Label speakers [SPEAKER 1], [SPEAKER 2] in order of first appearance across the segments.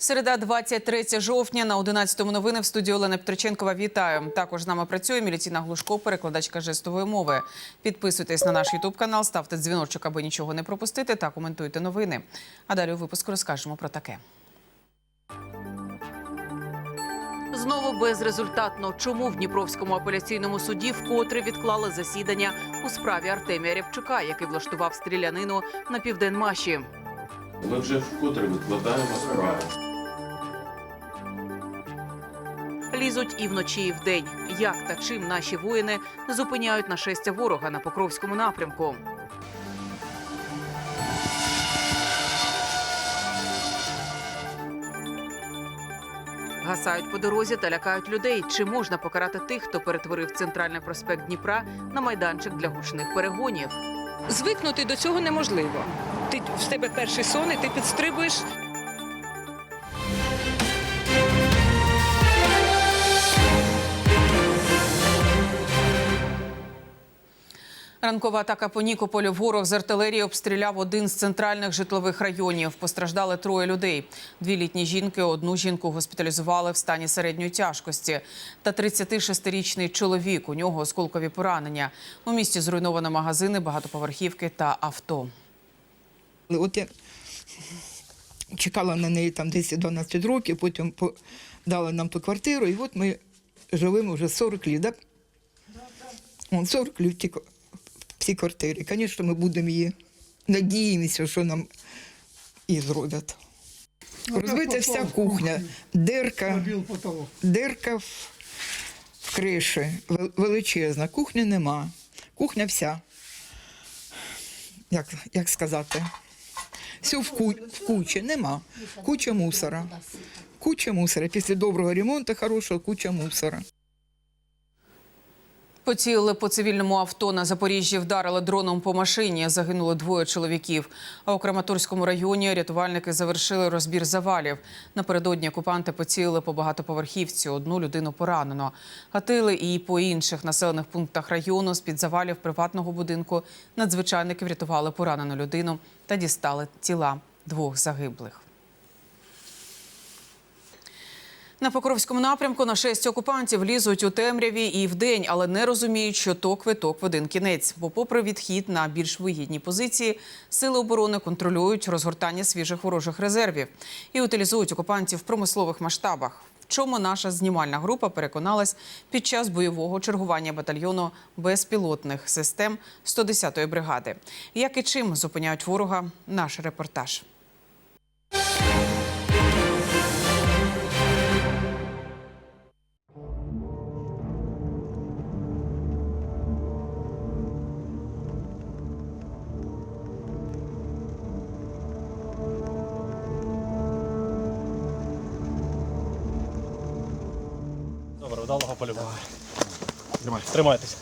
[SPEAKER 1] Середа, 23 жовтня на 11-му новини в студії Олена Петриченкова. Вітаю. Також з нами працює Міліціна Глушко, перекладачка жестової мови. Підписуйтесь на наш Ютуб канал, ставте дзвіночок, аби нічого не пропустити, та коментуйте новини. А далі у випуску розкажемо про таке. Знову безрезультатно. Чому в Дніпровському апеляційному суді вкотре відклали засідання у справі Артемія Рябчука, який влаштував стрілянину на південмаші?
[SPEAKER 2] Ми вже вкотре викладаємо справу.
[SPEAKER 1] Лізуть і вночі, і вдень. Як та чим наші воїни зупиняють нашестя ворога на Покровському напрямку? Гасають по дорозі та лякають людей. Чи можна покарати тих, хто перетворив центральний проспект Дніпра на майданчик для гучних перегонів?
[SPEAKER 3] Звикнути до цього неможливо. Ти в тебе перший сон, і ти підстрибуєш.
[SPEAKER 1] Ранкова атака по Нікополю. Ворог з артилерії обстріляв один з центральних житлових районів. Постраждали троє людей. Дві літні жінки, одну жінку госпіталізували в стані середньої тяжкості. Та 36-річний чоловік. У нього осколкові поранення. У місті зруйновано магазини, багатоповерхівки та авто.
[SPEAKER 4] От я чекала на неї там 10-12 років, потім по- дали нам ту квартиру, і от ми живемо вже 40 літ? Да? 40 літ в цій квартирі. Звісно, ми будемо її надіємося, що нам і зроблять. Розбита вся кухня, дирка, дирка в, в криші, величезна, кухні нема. Кухня вся. Як, як сказати? Все в, ку... в кучі нема. Куча мусора. Куча мусора. Після доброго ремонту хорошого куча мусора.
[SPEAKER 1] Поцілили по цивільному авто на Запоріжжі, вдарили дроном по машині. Загинуло двоє чоловіків. А у Краматорському районі рятувальники завершили розбір завалів. Напередодні окупанти поцілили по багатоповерхівці. Одну людину поранено. Гатили і по інших населених пунктах району з-під завалів приватного будинку. Надзвичайники врятували поранену людину та дістали тіла двох загиблих. На Покровському напрямку на шесть окупантів лізуть у темряві і вдень, але не розуміють, що то квиток в один кінець. Бо, попри відхід на більш вигідні позиції, сили оборони контролюють розгортання свіжих ворожих резервів і утилізують окупантів в промислових масштабах. В чому наша знімальна група переконалась під час бойового чергування батальйону безпілотних систем 110-ї бригади. Як і чим зупиняють ворога, наш репортаж.
[SPEAKER 5] Вдалого полюбу. Тримайтеся.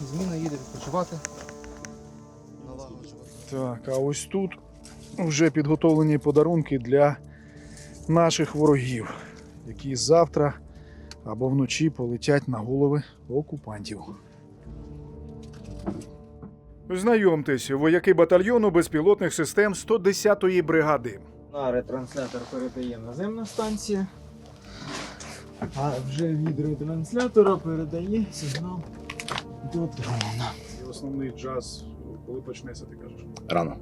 [SPEAKER 6] Зміна їде відпочивати.
[SPEAKER 7] Так, а ось тут вже підготовлені подарунки для наших ворогів, які завтра або вночі полетять на голови окупантів. Знайомтесь, вояки батальйону безпілотних систем 110-ї бригади.
[SPEAKER 6] На ретранслятор передає наземна станція. А вже від ретранслятора передає сигнал до дрона.
[SPEAKER 7] І основний джаз, коли почнеться, ти кажеш.
[SPEAKER 8] Рано.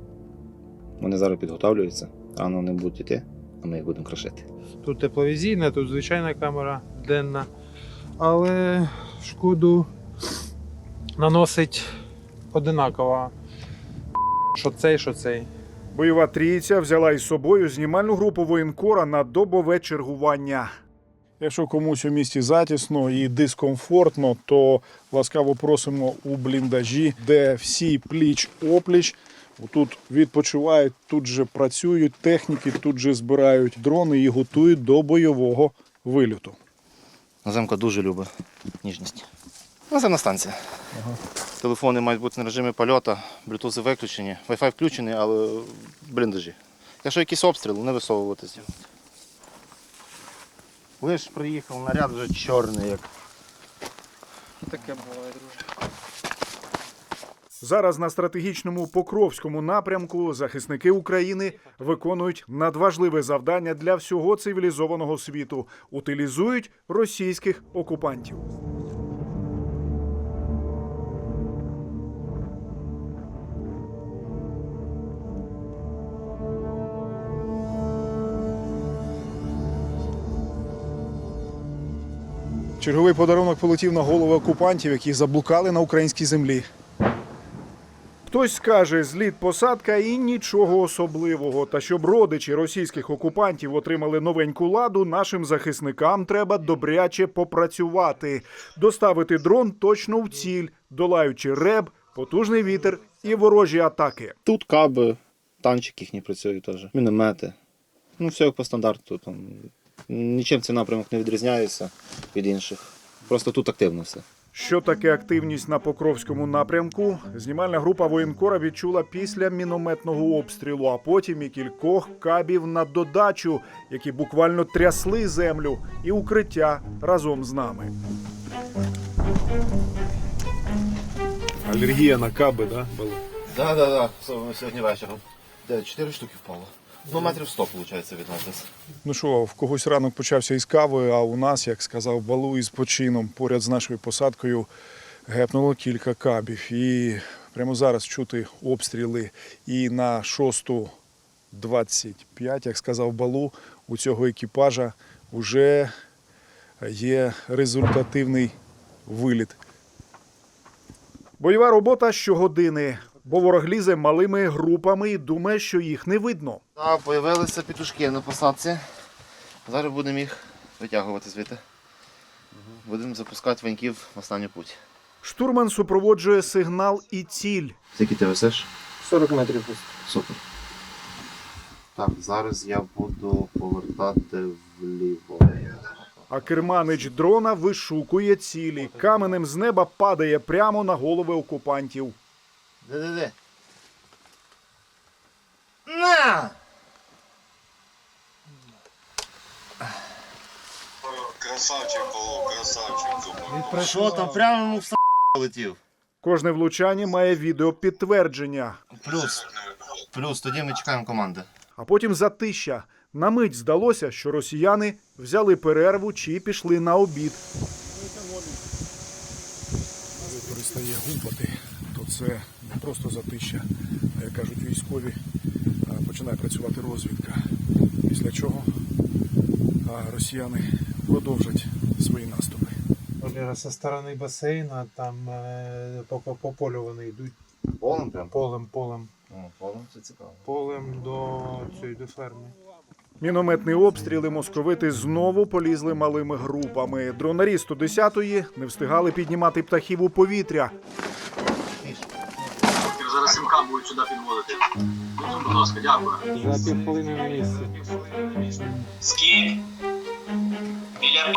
[SPEAKER 8] Вони зараз підготовлюються, рано вони будуть йти, а ми їх будемо крашити.
[SPEAKER 9] Тут тепловізійна, тут звичайна камера денна. Але шкоду наносить одинаково. Що цей, що цей.
[SPEAKER 7] Бойова трійця взяла із собою знімальну групу воєнкора на добове чергування. Якщо комусь у місті затісно і дискомфортно, то ласкаво просимо у бліндажі, де всі пліч опліч. Тут відпочивають, тут же працюють техніки, тут же збирають дрони і готують до бойового вильоту.
[SPEAKER 8] Наземка дуже любить ніжність. Наземна станція. Телефони мають бути на режимі польоту, блютузи виключені, Wi-Fi включений, але бліндажі. Якщо якийсь обстріл, не висовуватися. Лиш приїхав, наряд вже чорний, як
[SPEAKER 6] Таке буває, друже.
[SPEAKER 7] Зараз на стратегічному Покровському напрямку захисники України виконують надважливе завдання для всього цивілізованого світу утилізують російських окупантів. Черговий подарунок полетів на голови окупантів, які заблукали на українській землі. Хтось скаже, зліт посадка і нічого особливого. Та щоб родичі російських окупантів отримали новеньку ладу, нашим захисникам треба добряче попрацювати, доставити дрон точно в ціль, долаючи реб, потужний вітер і ворожі атаки.
[SPEAKER 8] Тут каби, танчик їхній працює теж, міномети. Ну, все як по стандарту. Там. Нічим цей напрямок не відрізняється від інших. Просто тут активно все.
[SPEAKER 7] Що таке активність на Покровському напрямку? Знімальна група воєнкора відчула після мінометного обстрілу, а потім і кількох кабів на додачу, які буквально трясли землю і укриття разом з нами.
[SPEAKER 10] Алергія на каби, да? Була?
[SPEAKER 8] Так, так, так. Сьогодні вечором. Де, чотири штуки впало. Ну, метрів 100, виходить, від нас десь.
[SPEAKER 7] Ну що, в когось ранок почався із кави, а у нас, як сказав Балу, із почином поряд з нашою посадкою гепнуло кілька кабів. І прямо зараз чути обстріли. І на 6.25, як сказав Балу, у цього екіпажа вже є результативний виліт. Бойова робота щогодини, бо ворог лізе малими групами і думає, що їх не видно.
[SPEAKER 8] Так, появилися петушки на посадці. Зараз будемо їх витягувати звідти. Будемо запускати ваньків в останню путь.
[SPEAKER 7] Штурман супроводжує сигнал і ціль.
[SPEAKER 8] Скільки ти висиш?
[SPEAKER 6] 40 метрів.
[SPEAKER 8] Супер. Так, зараз я буду повертати вліво.
[SPEAKER 7] А керманич дрона вишукує цілі. Каменем з неба падає прямо на голови окупантів.
[SPEAKER 8] Де-де-де? На!
[SPEAKER 10] Красавчик, Павло, красавчик.
[SPEAKER 8] Що там прямо йому в с*** летів?
[SPEAKER 7] Кожне влучання має відеопідтвердження.
[SPEAKER 8] Плюс. Плюс, тоді ми чекаємо команди.
[SPEAKER 7] А потім затища. На мить здалося, що росіяни взяли перерву чи пішли на обід. Перестає гупати, то це не просто затища, а як кажуть військові, починає працювати розвідка. Після чого росіяни продовжать свої наступи.
[SPEAKER 9] Валера, со сторони басейна, там е, по, по, по полю вони йдуть
[SPEAKER 8] Полем прям?
[SPEAKER 9] полем, полем,
[SPEAKER 8] О, полем це цікаво.
[SPEAKER 9] полем до цієї до ферми.
[SPEAKER 7] Мінометний обстріл і московити знову полізли малими групами. Дронарі 110-ї не встигали піднімати птахів у повітря.
[SPEAKER 10] Сюди підводити. Будь ласка, дякую.
[SPEAKER 9] За півхвилини на місці.
[SPEAKER 11] Скільки? Біля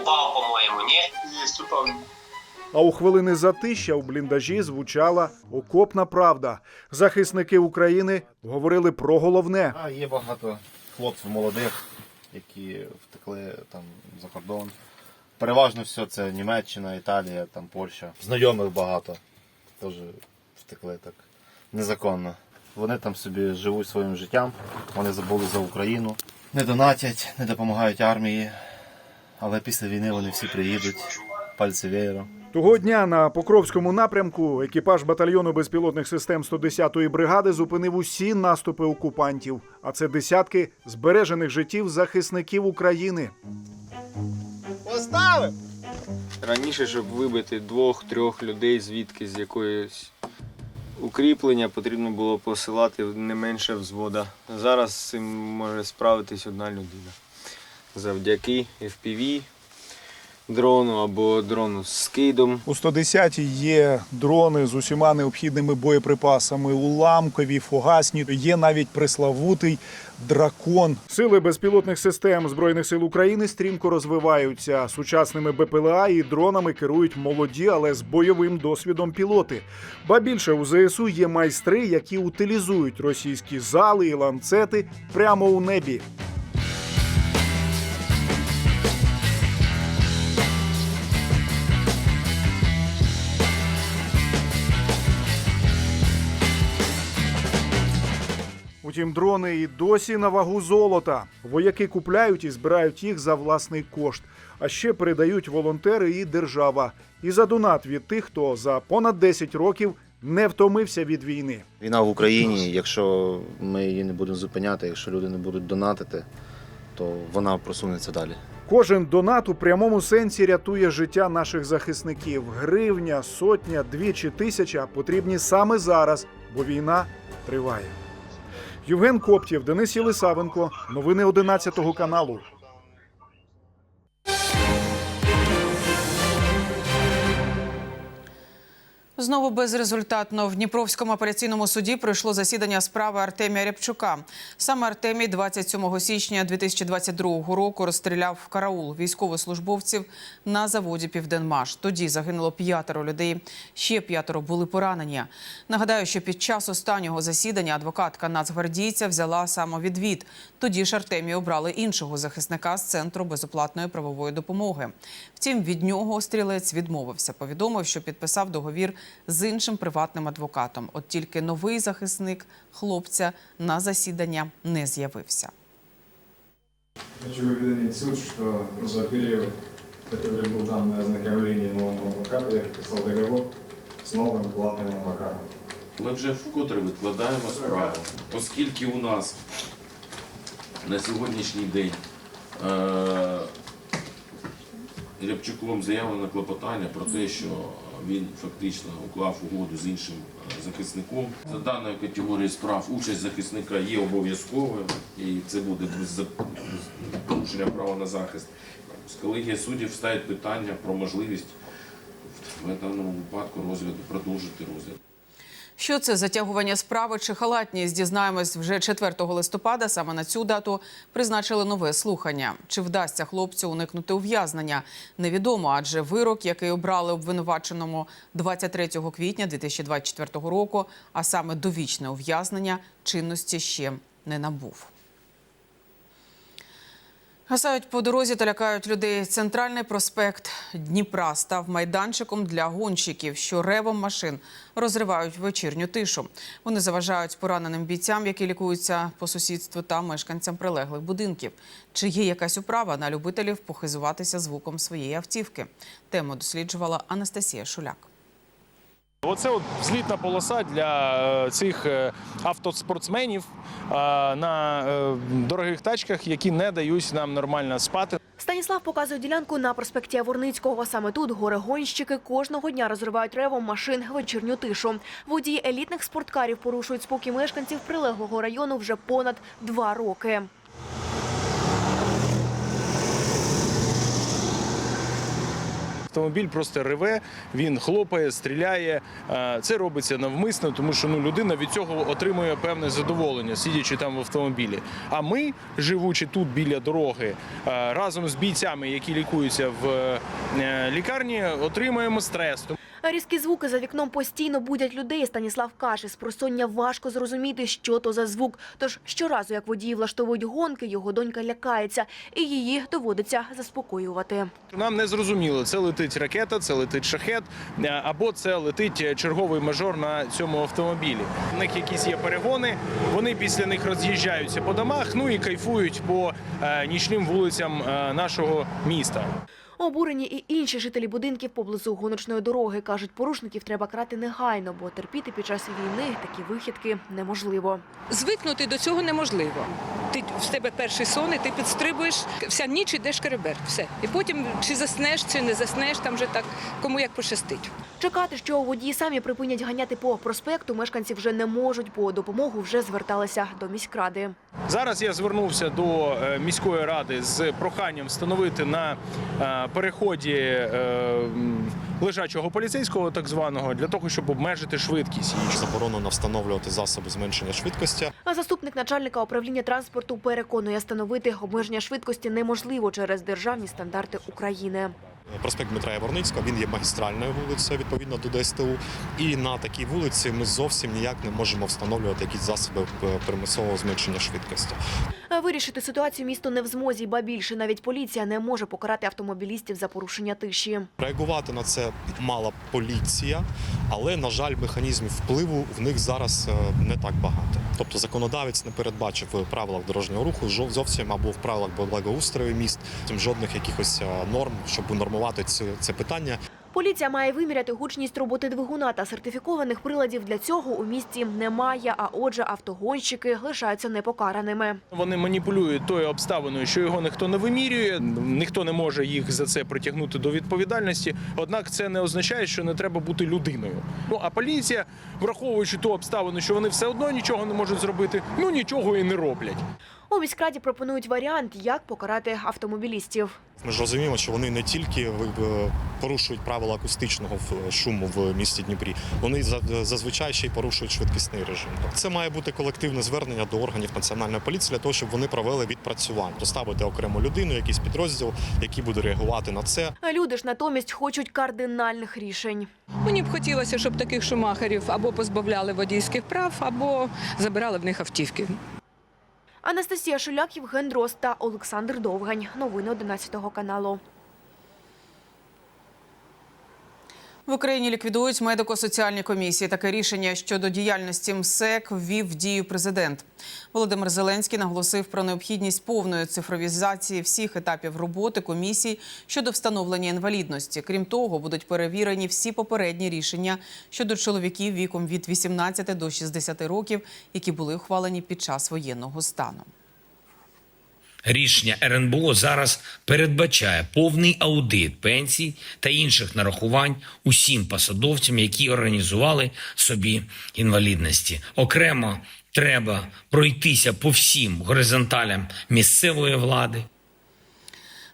[SPEAKER 11] упав, по-моєму, ні?
[SPEAKER 10] Є, упав.
[SPEAKER 7] А у хвилини затища у бліндажі звучала окопна правда. Захисники України говорили про головне.
[SPEAKER 8] А є багато хлопців молодих, які втекли там за кордон. Переважно все це Німеччина, Італія, там Польща. Знайомих багато. Теж втекли так незаконно. Вони там собі живуть своїм життям, вони забули за Україну. Не донатять, не допомагають армії. Але після війни вони всі приїдуть. Пальці веєром.
[SPEAKER 7] Того дня на Покровському напрямку екіпаж батальйону безпілотних систем 110-ї бригади зупинив усі наступи окупантів. А це десятки збережених життів захисників України.
[SPEAKER 6] Раніше, щоб вибити двох-трьох людей звідки з якоїсь укріплення, потрібно було посилати не менше взвода. Зараз з цим може справитись одна людина. Завдяки FPV, дрону або дрону з скидом.
[SPEAKER 7] У 110-й є дрони з усіма необхідними боєприпасами, уламкові, фугасні. Є навіть преславутий дракон. Сили безпілотних систем збройних сил України стрімко розвиваються. Сучасними БПЛА і дронами керують молоді, але з бойовим досвідом пілоти. Ба більше у ЗСУ є майстри, які утилізують російські зали і ланцети прямо у небі. Утім, дрони і досі на вагу золота. Вояки купляють і збирають їх за власний кошт. А ще передають волонтери і держава. І за донат від тих, хто за понад 10 років не втомився від війни.
[SPEAKER 8] Війна в Україні, якщо ми її не будемо зупиняти, якщо люди не будуть донатити, то вона просунеться далі.
[SPEAKER 7] Кожен донат у прямому сенсі рятує життя наших захисників. Гривня, сотня, дві чи тисяча потрібні саме зараз, бо війна триває. Євген Коптєв, Денис Єлисавенко. Новини 11 каналу.
[SPEAKER 1] Знову безрезультатно в Дніпровському апеляційному суді пройшло засідання справи Артемія Рябчука. Саме Артемій 27 січня 2022 року розстріляв в караул військовослужбовців на заводі Південмаш. Тоді загинуло п'ятеро людей, ще п'ятеро були поранені. Нагадаю, що під час останнього засідання адвокатка нацгвардійця взяла самовідвід. Тоді ж Артемію обрали іншого захисника з центру безоплатної правової допомоги. Втім, від нього стрілець відмовився. Повідомив, що підписав договір з іншим приватним адвокатом. От тільки новий захисник хлопця на засідання не з'явився.
[SPEAKER 12] Хочу уведомить суд, что за период, который был дан на ознакомление нового адвоката, я подписал договор с новым платным адвокатом.
[SPEAKER 2] Ми вже вкотре відкладаємо справу, оскільки у нас на сьогоднішній день е- Рябчуком заявлено клопотання про те, що він фактично уклав угоду з іншим е, захисником. За даною категорією справ участь захисника є обов'язковою, і це буде без порушення права на захист. Колегія суддів ставить питання про можливість в даному випадку розгляду продовжити розгляд.
[SPEAKER 1] Що це затягування справи чи халатність? Дізнаємось вже 4 листопада. Саме на цю дату призначили нове слухання. Чи вдасться хлопцю уникнути ув'язнення? Невідомо, адже вирок, який обрали обвинуваченому 23 квітня 2024 року, а саме довічне ув'язнення, чинності ще не набув. Гасають по дорозі та лякають людей. Центральний проспект Дніпра став майданчиком для гонщиків, що ревом машин розривають вечірню тишу. Вони заважають пораненим бійцям, які лікуються по сусідству та мешканцям прилеглих будинків. Чи є якась управа на любителів похизуватися звуком своєї автівки? Тему досліджувала Анастасія Шуляк.
[SPEAKER 5] Оце от злітна полоса для е, цих е, автоспортсменів е, на дорогих тачках, які не дають нам нормально спати.
[SPEAKER 13] Станіслав показує ділянку на проспекті Яворницького. Саме тут горе-гонщики кожного дня розривають ревом машин вечірню тишу. Водії елітних спорткарів порушують спокій мешканців прилеглого району вже понад два роки.
[SPEAKER 5] Автомобіль просто реве, він хлопає, стріляє. Е, Це робиться навмисно, тому що ну людина від цього отримує певне задоволення, сидячи там в автомобілі. А ми, живучи тут біля дороги, е, разом з бійцями, які лікуються в е, лікарні, отримуємо стрес.
[SPEAKER 13] Різкі звуки за вікном постійно будять людей. Станіслав каже, з просоння важко зрозуміти, що то за звук. Тож щоразу, як водії влаштовують гонки, його донька лякається, і її доводиться заспокоювати.
[SPEAKER 5] Нам не зрозуміло, це летить ракета, це летить шахет, е, або це летить черговий мажор на цьому автомобілі. У них якісь є перегони, вони після них роз'їжджаються по домах, ну і кайфують по е, нічним вулицям е, нашого міста.
[SPEAKER 13] Обурені і інші жителі будинків поблизу гоночної дороги кажуть, порушників треба крати негайно, бо терпіти під час війни такі вихідки неможливо.
[SPEAKER 3] Звикнути до цього неможливо. Ти в тебе перший сон, і ти підстрибуєш вся ніч ідеш керебер. Все. І потім чи заснеш, чи не заснеш, там вже так кому як пощастить.
[SPEAKER 13] Чекати, що водії самі припинять ганяти по проспекту, мешканці вже не можуть, бо допомогу вже зверталися до міськради.
[SPEAKER 5] Зараз я звернувся до е, міської ради з проханням встановити на е, переході е, лежачого поліцейського, так званого, для того, щоб обмежити швидкість.
[SPEAKER 14] Заборонено встановлювати засоби зменшення швидкості.
[SPEAKER 13] А заступник начальника управління транспорту переконує, встановити обмеження швидкості неможливо через державні стандарти України.
[SPEAKER 14] Проспект Дмитра Яворницького він є магістральною вулицею відповідно до ДСТУ. І на такій вулиці ми зовсім ніяк не можемо встановлювати якісь засоби е, примусового зменшення швидкості.
[SPEAKER 13] Вирішити ситуацію місто не в змозі, ба більше навіть поліція не може покарати автомобілістів за порушення тиші.
[SPEAKER 14] Реагувати на це мала поліція, але на жаль, механізмів впливу в них зараз е, не так багато. Тобто законодавець не передбачив в правилах дорожнього руху зовсім або в правилах благоустрою міст тим жодних якихось е, норм, щоб унормувати це, це питання.
[SPEAKER 13] Поліція має виміряти гучність роботи двигуна та сертифікованих приладів для цього у місті немає, а отже автогонщики лишаються непокараними.
[SPEAKER 5] Вони маніпулюють тою обставиною, що його ніхто не вимірює, ніхто не може їх за це притягнути до відповідальності. Однак це не означає, що не треба бути людиною. Ну а поліція, враховуючи ту обставину, що вони все одно нічого не можуть зробити, ну нічого і не роблять.
[SPEAKER 13] У міськраді пропонують варіант, як покарати автомобілістів.
[SPEAKER 14] Ми ж розуміємо, що вони не тільки е, порушують правила акустичного в- шуму в місті Дніпрі, вони за- зазвичай ще й порушують швидкісний режим. Це має бути колективне звернення до органів національної поліції для того, щоб вони провели відпрацювання, поставити окрему людину, якийсь підрозділ, який буде реагувати на це.
[SPEAKER 13] Люди ж натомість хочуть кардинальних рішень.
[SPEAKER 3] Мені б хотілося, щоб таких шумахерів або позбавляли водійських прав, або забирали в них автівки.
[SPEAKER 13] Анастасія Шуляк, Євген Дрозд та Олександр Довгань. Новини 11 каналу.
[SPEAKER 1] В Україні ліквідують медико-соціальні комісії. Таке рішення щодо діяльності МСЕК ввів в дію президент. Володимир Зеленський наголосив про необхідність повної цифровізації всіх етапів роботи комісій щодо встановлення інвалідності. Крім того, будуть перевірені всі попередні рішення щодо чоловіків віком від 18 до 60 років, які були ухвалені під час воєнного стану.
[SPEAKER 15] Рішення РНБО зараз передбачає повний аудит пенсій та інших нарахувань усім посадовцям, які організували собі інвалідності. Окремо треба пройтися по всім горизонталям місцевої влади.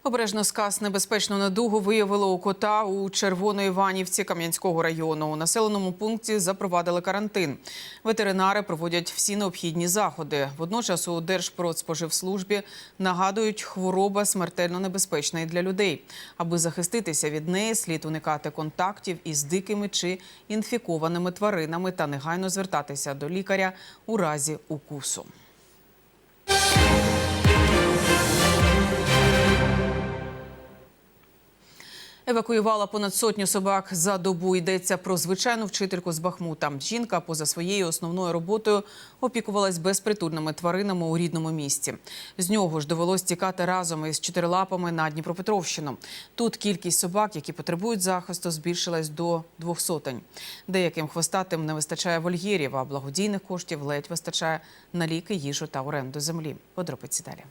[SPEAKER 1] Обережно сказ небезпечну недугу виявили у кота у Червоноіванівці Кам'янського району. У населеному пункті запровадили карантин. Ветеринари проводять всі необхідні заходи. Водночас у Держпродспоживслужбі нагадують, хвороба смертельно небезпечна і для людей. Аби захиститися від неї, слід уникати контактів із дикими чи інфікованими тваринами та негайно звертатися до лікаря у разі укусу. Евакуювала понад сотню собак за добу. Йдеться про звичайну вчительку з Бахмута. Жінка поза своєю основною роботою опікувалась безпритульними тваринами у рідному місті. З нього ж довелось тікати разом із чотирилапами на Дніпропетровщину. Тут кількість собак, які потребують захисту, збільшилась до двох сотень. Деяким хвостатим не вистачає вольєрів, а благодійних коштів ледь вистачає на ліки, їжу та оренду землі. Подробиці далі.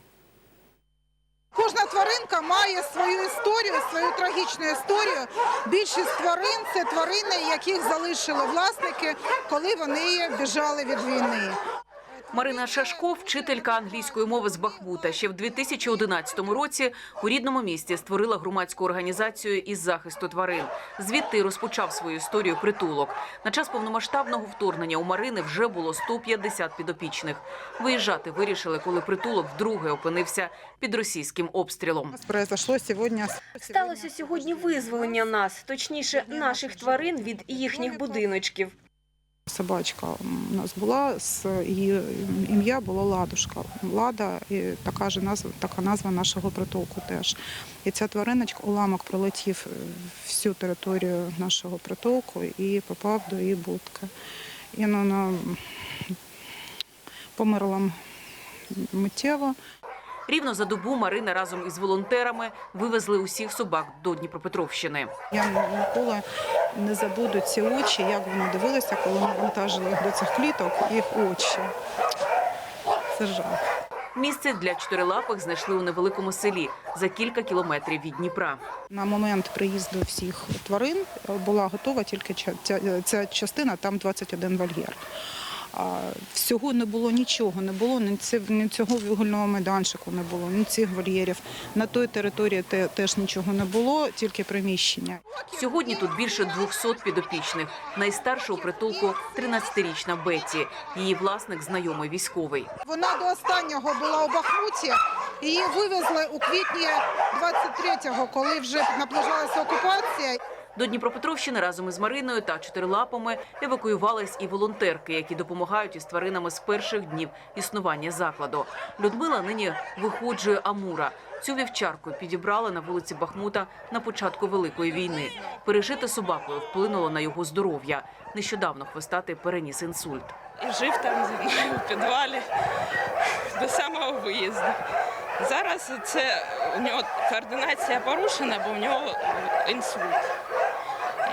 [SPEAKER 16] Кожна тваринка має свою історію, свою трагічну історію. Більшість тварин це тварини, яких залишили власники, коли вони біжали від війни.
[SPEAKER 1] Марина Шашко, вчителька англійської мови з Бахмута, ще в 2011 році у рідному місті створила громадську організацію із захисту тварин. Звідти розпочав свою історію притулок. На час повномасштабного вторгнення у Марини вже було 150 підопічних. Виїжджати вирішили, коли притулок вдруге опинився під російським обстрілом.
[SPEAKER 17] Сталося сьогодні визволення нас, точніше, наших тварин від їхніх будиночків.
[SPEAKER 16] Собачка у нас була, з її ім'я було Ладушка. Лада, і така ж назва, така назва нашого притулку теж. І ця твариночка, уламок пролетів всю територію нашого притулку і попав до її будки. І вона померла миттєво.
[SPEAKER 1] Рівно за добу Марина разом із волонтерами вивезли усіх собак до Дніпропетровщини.
[SPEAKER 16] Я ніколи не забудуть ці очі, як вони дивилися, коли ми вантажили їх до цих кліток, їх очі. Це жах.
[SPEAKER 1] Місце для чотирилапих знайшли у невеликому селі за кілька кілометрів від Дніпра.
[SPEAKER 16] На момент приїзду всіх тварин була готова тільки ця частина, там 21 вольєр. А всього не було нічого, не було ні, цього вигульного майданчику не було, ні цих вольєрів. На той території те, теж нічого не було, тільки приміщення.
[SPEAKER 1] Сьогодні тут більше 200 підопічних. Найстарша у притулку 13-річна Бетті. Її власник знайомий військовий.
[SPEAKER 16] Вона до останнього була у Бахмуті Її вивезли у квітні 23-го, коли вже наближалася окупація.
[SPEAKER 1] До Дніпропетровщини разом із Мариною та чотирилапами евакуювались і волонтерки, які допомагають із тваринами з перших днів існування закладу. Людмила нині виходжує Амура. Цю вівчарку підібрали на вулиці Бахмута на початку Великої війни. Пережити собакою вплинуло на його здоров'я. Нещодавно хвостатий переніс інсульт.
[SPEAKER 3] І жив там у підвалі до самого виїзду. Зараз це у нього координація порушена, бо в нього інсульт.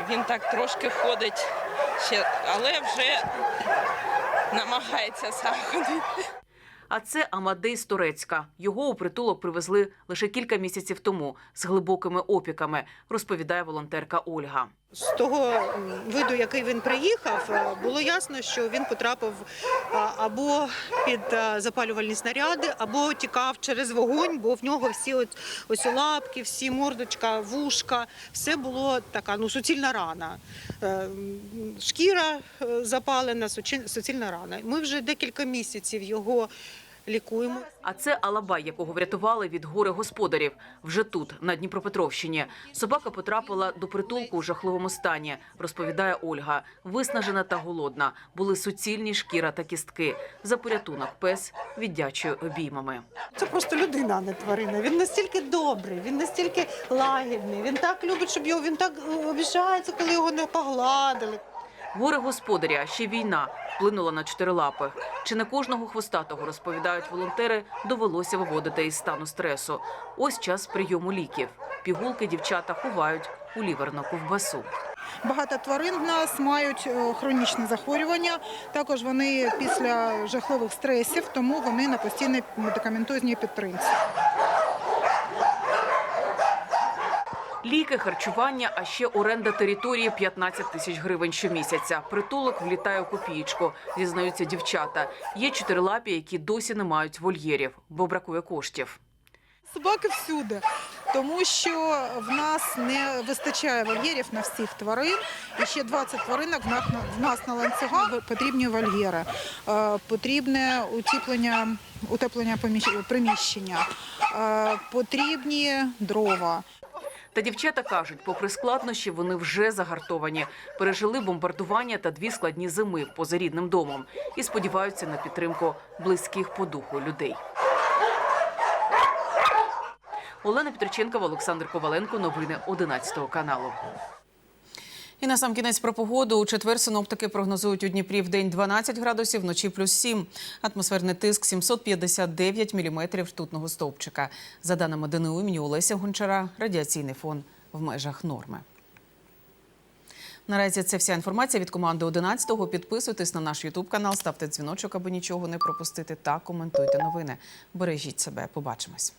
[SPEAKER 3] Він так трошки ходить ще, але вже намагається сам ходити.
[SPEAKER 1] А це Амадей з Турецька. Його у притулок привезли лише кілька місяців тому з глибокими опіками, розповідає волонтерка Ольга.
[SPEAKER 16] З того виду, який він приїхав, е, було ясно, що він потрапив або під е, запалювальні снаряди, або тікав через вогонь, бо в нього всі от, ось лапки, всі мордочка, вушка, все було така ну, суцільна рана. Е, Шкіра запалена, суцільна рана. Ми вже декілька місяців його лікуємо.
[SPEAKER 1] А це Алабай, якого врятували від гори господарів. Вже тут, на Дніпропетровщині. Собака потрапила до притулку у жахливому стані, розповідає Ольга. Виснажена та голодна. Були суцільні шкіра та кістки. За порятунок пес віддячує обіймами.
[SPEAKER 16] Це просто людина, а не тварина. Він настільки добрий, він настільки лагідний. Він так любить, щоб його він так е, обіжається, коли його не погладили.
[SPEAKER 1] Горе господарі, а ще війна вплинула на чотирилапих. Чи не кожного хвостатого, розповідають волонтери, довелося виводити із стану стресу. Ось час прийому ліків. Пігулки дівчата ховають у ліверну ковбасу.
[SPEAKER 16] Багато тварин в нас мають е, хронічне захворювання. Також вони після жахливих стресів, тому вони на постійній медикаментозній підтримці.
[SPEAKER 1] Ліки, харчування, а ще оренда території 15 тисяч гривень щомісяця. Притулок влітає у копієчку, зізнаються дівчата. Є чотирилапі, які досі не мають вольєрів, бо бракує коштів.
[SPEAKER 16] Собаки всюди, тому що в нас не вистачає вольєрів на всіх тварин. І ще 20 тваринок в нас, на ланцюгах потрібні вольєри, Е, потрібне утеплення, утеплення приміщення, е, потрібні дрова.
[SPEAKER 1] Та дівчата кажуть, попри складнощі, вони вже загартовані. Пережили бомбардування та дві складні зими поза рідним домом і сподіваються на підтримку близьких по духу людей. Олена Петриченкова, Олександр Коваленко. Новини 11 каналу. І на сам кінець про погоду. У четвер синоптики прогнозують у Дніпрі в день 12 градусів, вночі плюс 7. Атмосферний тиск 759 міліметрів ртутного стовпчика. За даними ДНУ імені Олеся Гончара, радіаційний фон в межах норми. Наразі це вся інформація від команди 11-го. Підписуйтесь на наш Ютуб канал, ставте дзвіночок, аби нічого не пропустити, та коментуйте новини. Бережіть себе. Побачимось.